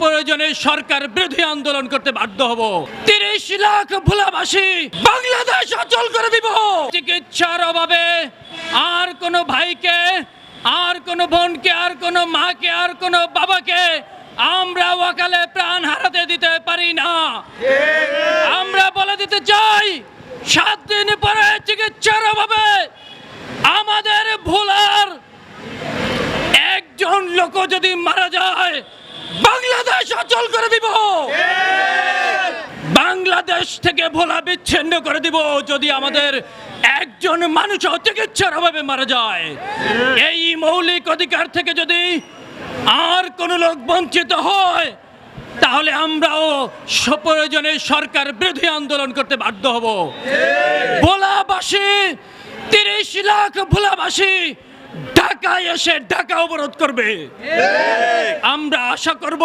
প্রয়োজনে সরকার বিরোধী আন্দোলন করতে বাধ্য হব। তিরিশ লাখ ভোলাবাসী বাংলাদেশ অচল করে দিব। চিকিৎসার অভাবে আর কোনো ভাইকে, আর কোনো বোনকে, আর কোনো মাকে, আর কোনো বাবাকে আমরা ওয়াকালে প্রাণ হারাতে দিতে পারি না। আমরা বলে দিতে চাই, সাত দিন পরে চিকিৎসার অভাবে আমাদের ভোলার একজন লোক যদি মারা যায় বাংলাদেশ অচল করে দিব। বাংলাদেশ থেকে ভোলা বিচ্ছিন্ন করে দিব যদি আমাদের একজন মানুষ চিকিৎসার অভাবে মারা যায়। এই মৌলিক অধিকার থেকে যদি আর কোন লোক বঞ্চিত হয়, তাহলে আমরাও সপ্রয়োজনে সরকার বিরোধী আন্দোলন করতে বাধ্য হব। ভোলাবাসী, তিরিশ লাখ ভোলাবাসী ঢাকায় এসে ঢাকা অবরোধ করবে। আমরা আশা করব